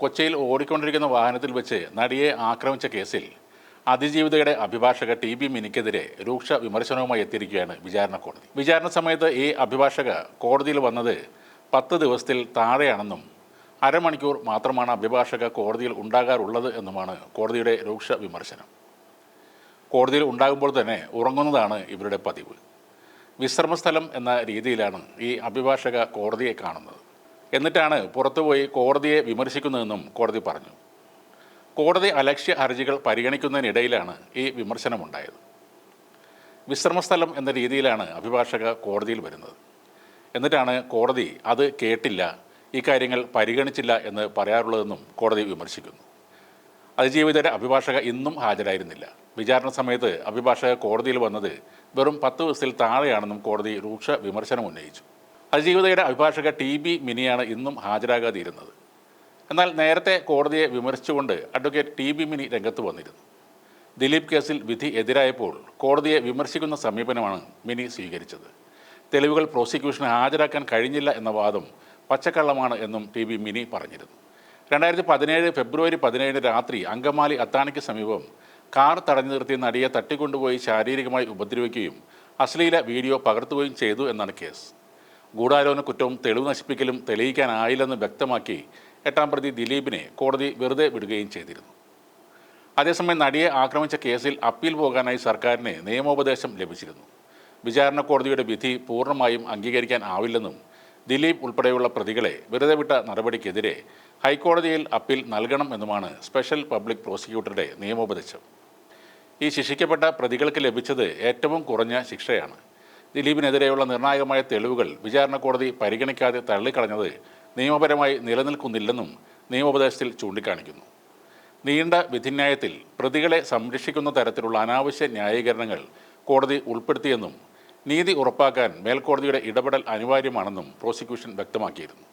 കൊച്ചിയിൽ ഓടിക്കൊണ്ടിരിക്കുന്ന വാഹനത്തിൽ വെച്ച് നടിയെ ആക്രമിച്ച കേസിൽ അതിജീവിതയുടെ അഭിഭാഷക ടി ബി മിനിക്കെതിരെ രൂക്ഷ വിമർശനവുമായി എത്തിയിരിക്കുകയാണ് വിചാരണ കോടതി. വിചാരണ സമയത്ത് ഈ അഭിഭാഷക കോടതിയിൽ വന്നത് പത്ത് ദിവസത്തിൽ താഴെയാണെന്നും അരമണിക്കൂർ മാത്രമാണ് അഭിഭാഷക കോടതിയിൽ ഉണ്ടാകാറുള്ളത് എന്നുമാണ് കോടതിയുടെ രൂക്ഷ വിമർശനം. കോടതിയിൽ ഉണ്ടാകുമ്പോൾ തന്നെ ഉറങ്ങുന്നതാണ് ഇവരുടെ പതിവ്. വിശ്രമസ്ഥലം എന്ന രീതിയിലാണ് ഈ അഭിഭാഷക കോടതിയെ കാണുന്നത്. എന്നിട്ടാണ് പുറത്തുപോയി കോടതിയെ വിമർശിക്കുന്നതെന്നും കോടതി പറഞ്ഞു. കോടതി അലക്ഷ്യ ഹർജികൾ പരിഗണിക്കുന്നതിനിടയിലാണ് ഈ വിമർശനമുണ്ടായത്. വിശ്രമസ്ഥലം എന്ന രീതിയിലാണ് അഭിഭാഷക കോടതിയിൽ വരുന്നത്. എന്നിട്ടാണ് കോടതി അത് കേട്ടില്ല ഇക്കാര്യങ്ങൾ കാര്യങ്ങൾ പരിഗണിച്ചില്ല എന്ന് പറയാറുള്ളതെന്നും കോടതി വിമർശിക്കുന്നു. അതിജീവിതരെ അഭിഭാഷക ഇന്നും ഹാജരായിരുന്നില്ല. വിചാരണ സമയത്ത് അഭിഭാഷക കോടതിയിൽ വന്നത് വെറും പത്ത് ദിവസത്തിൽ താഴെയാണെന്നും കോടതി രൂക്ഷ വിമർശനം ഉന്നയിച്ചു. അതിജീവിതയുടെ അഭിഭാഷക ടി ബി മിനിയാണ് ഇന്നും ഹാജരാകാതിരുന്നത്. എന്നാൽ നേരത്തെ കോടതിയെ വിമർശിച്ചുകൊണ്ട് അഡ്വക്കേറ്റ് ടി ബി മിനി രംഗത്ത് വന്നിരുന്നു. ദിലീപ് കേസിൽ വിധി എതിരായപ്പോൾ കോടതിയെ വിമർശിക്കുന്ന സമീപനമാണ് മിനി സ്വീകരിച്ചത്. തെളിവുകൾ പ്രോസിക്യൂഷന് ഹാജരാക്കാൻ കഴിഞ്ഞില്ല എന്ന വാദം പച്ചക്കള്ളമാണ് എന്നും ടി ബി മിനി പറഞ്ഞിരുന്നു. രണ്ടായിരത്തി പതിനേഴ് ഫെബ്രുവരി പതിനേഴിന് രാത്രി അങ്കമാലി അത്താണിക്ക് സമീപം കാർ തടഞ്ഞു നിർത്തി നടിയെ തട്ടിക്കൊണ്ടുപോയി ശാരീരികമായി ഉപദ്രവിക്കുകയും അശ്ലീല വീഡിയോ പകർത്തുകയും ചെയ്തു എന്നാണ് കേസ്. ഗൂഢാലോചന കുറ്റവും തെളിവ് നശിപ്പിക്കലും തെളിയിക്കാനായില്ലെന്ന് വ്യക്തമാക്കി എട്ടാം പ്രതി ദിലീപിനെ കോടതി വെറുതെ വിടുകയും ചെയ്തിരുന്നു. അതേസമയം നടിയെ ആക്രമിച്ച കേസിൽ അപ്പീൽ പോകാനായി സർക്കാരിന് നിയമോപദേശം ലഭിച്ചിരുന്നു. വിചാരണ കോടതിയുടെ വിധി പൂർണമായും അംഗീകരിക്കാൻ ആവില്ലെന്നും ദിലീപ് ഉൾപ്പെടെയുള്ള പ്രതികളെ വെറുതെ വിട്ട നടപടിക്കെതിരെ ഹൈക്കോടതിയിൽ അപ്പീൽ നൽകണം എന്നുമാണ് സ്പെഷ്യൽ പബ്ലിക് പ്രോസിക്യൂട്ടറുടെ നിയമോപദേശം. ഈ ശിക്ഷിക്കപ്പെട്ട പ്രതികൾക്ക് ലഭിച്ചത് ഏറ്റവും കുറഞ്ഞ ശിക്ഷയാണ്. ദിലീപിനെതിരെയുള്ള നിർണായകമായ തെളിവുകൾ വിചാരണ കോടതി പരിഗണിക്കാതെ തള്ളിക്കളഞ്ഞത് നിയമപരമായി നിലനിൽക്കുന്നില്ലെന്നും നിയമോപദേശത്തിൽ ചൂണ്ടിക്കാണിക്കുന്നു. നീണ്ട വിധിന്യായത്തിൽ പ്രതികളെ സംരക്ഷിക്കുന്ന തരത്തിലുള്ള അനാവശ്യ ന്യായീകരണങ്ങൾ കോടതി ഉൾപ്പെടുത്തിയെന്നും നീതി ഉറപ്പാക്കാൻ മേൽക്കോടതിയുടെ ഇടപെടൽ അനിവാര്യമാണെന്നും പ്രോസിക്യൂഷൻ വ്യക്തമാക്കിയിരുന്നു.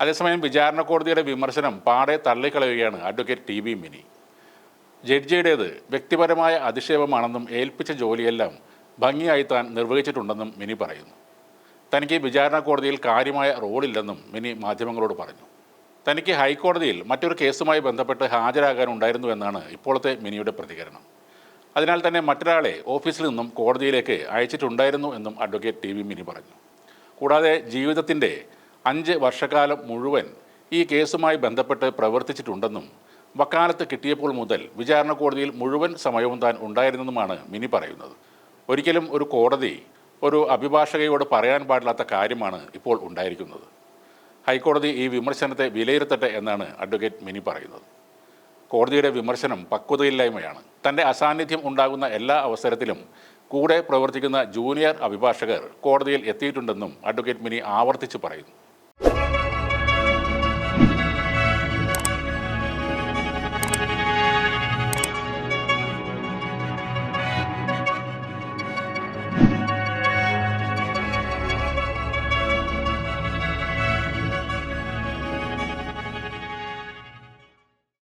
അതേസമയം വിചാരണ കോടതിയുടെ വിമർശനം പാടെ തള്ളിക്കളയുകയാണ് അഡ്വക്കേറ്റ് ടി ബി മിനി. ജഡ്ജിയുടേത് വ്യക്തിപരമായ അധിക്ഷേപമാണെന്നും ഏൽപ്പിച്ച ജോലിയെല്ലാം ഭംഗിയായി താൻ നിർവഹിച്ചിട്ടുണ്ടെന്നും മിനി പറയുന്നു. തനിക്ക് വിചാരണ കോടതിയിൽ കാര്യമായ റോളില്ലെന്നും മിനി മാധ്യമങ്ങളോട് പറഞ്ഞു. തനിക്ക് ഹൈക്കോടതിയിൽ മറ്റൊരു കേസുമായി ബന്ധപ്പെട്ട് ഹാജരാകാനുണ്ടായിരുന്നു എന്നാണ് ഇപ്പോഴത്തെ മിനിയുടെ പ്രതികരണം. അതിനാൽ തന്നെ മറ്റൊരാളെ ഓഫീസിൽ നിന്നും കോടതിയിലേക്ക് അയച്ചിട്ടുണ്ടായിരുന്നു എന്നും അഡ്വക്കേറ്റ് ടി വി മിനി പറഞ്ഞു. കൂടാതെ ജീവിതത്തിന്റെ അഞ്ച് വർഷക്കാലം മുഴുവൻ ഈ കേസുമായി ബന്ധപ്പെട്ട് പ്രവർത്തിച്ചിട്ടുണ്ടെന്നും വക്കാലത്ത് കിട്ടിയപ്പോൾ മുതൽ വിചാരണ കോടതിയിൽ മുഴുവൻ സമയവും താൻ ഉണ്ടായിരുന്നെന്നുമാണ് മിനി പറയുന്നത്. ഒരിക്കലും ഒരു കോടതി ഒരു അഭിഭാഷകയോട് പറയാൻ പാടില്ലാത്ത കാര്യമാണ് ഇപ്പോൾ ഉണ്ടായിരിക്കുന്നത്. ഹൈക്കോടതി ഈ വിമർശനത്തെ വിലയിരുത്തട്ടെ എന്നാണ് അഡ്വക്കേറ്റ് മിനി പറയുന്നത്. കോടതിയുടെ വിമർശനം പക്വതയില്ലായ്മയാണ്. തന്റെ അസാന്നിധ്യം ഉണ്ടാകുന്ന എല്ലാ അവസരത്തിലും കൂടെ പ്രവർത്തിക്കുന്ന ജൂനിയർ അഭിഭാഷകർ കോടതിയിൽ എത്തിയിട്ടുണ്ടെന്നും അഡ്വക്കേറ്റ് മിനി ആവർത്തിച്ച് പറയുന്നു.